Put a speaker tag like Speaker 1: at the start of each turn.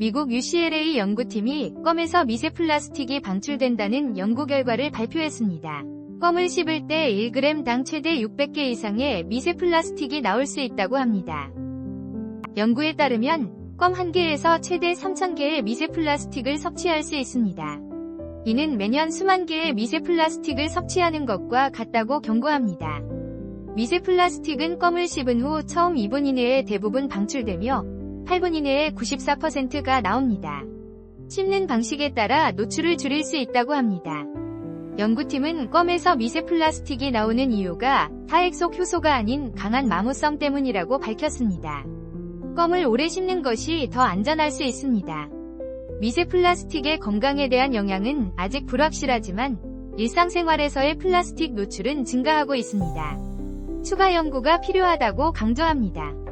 Speaker 1: 미국 UCLA 연구팀이 껌에서 미세 플라스틱이 방출된다는 연구 결과를 발표했습니다. 껌을 씹을 때 1g당 최대 600개 이상의 미세 플라스틱이 나올 수 있다고 합니다. 연구에 따르면 껌한 개에서 최대 3,000개의 미세 플라스틱을 섭취할 수 있습니다. 이는 매년 수만 개의 미세 플라스틱을 섭취하는 것과 같다고 경고합니다. 미세 플라스틱은 껌을 씹은 후 처음 2분 이내에 대부분 방출되며 8분 이내에 94%가 나옵니다. 씹는 방식에 따라 노출을 줄일 수 있다고 합니다. 연구팀은 껌에서 미세 플라스틱이 나오는 이유가 타액 속 효소가 아닌 강한 마모성 때문이라고 밝혔습니다. 껌을 오래 씹는 것이 더 안전할 수 있습니다. 미세 플라스틱의 건강에 대한 영향은 아직 불확실하지만 일상생활에서의 플라스틱 노출은 증가하고 있습니다. 추가 연구가 필요하다고 강조합니다.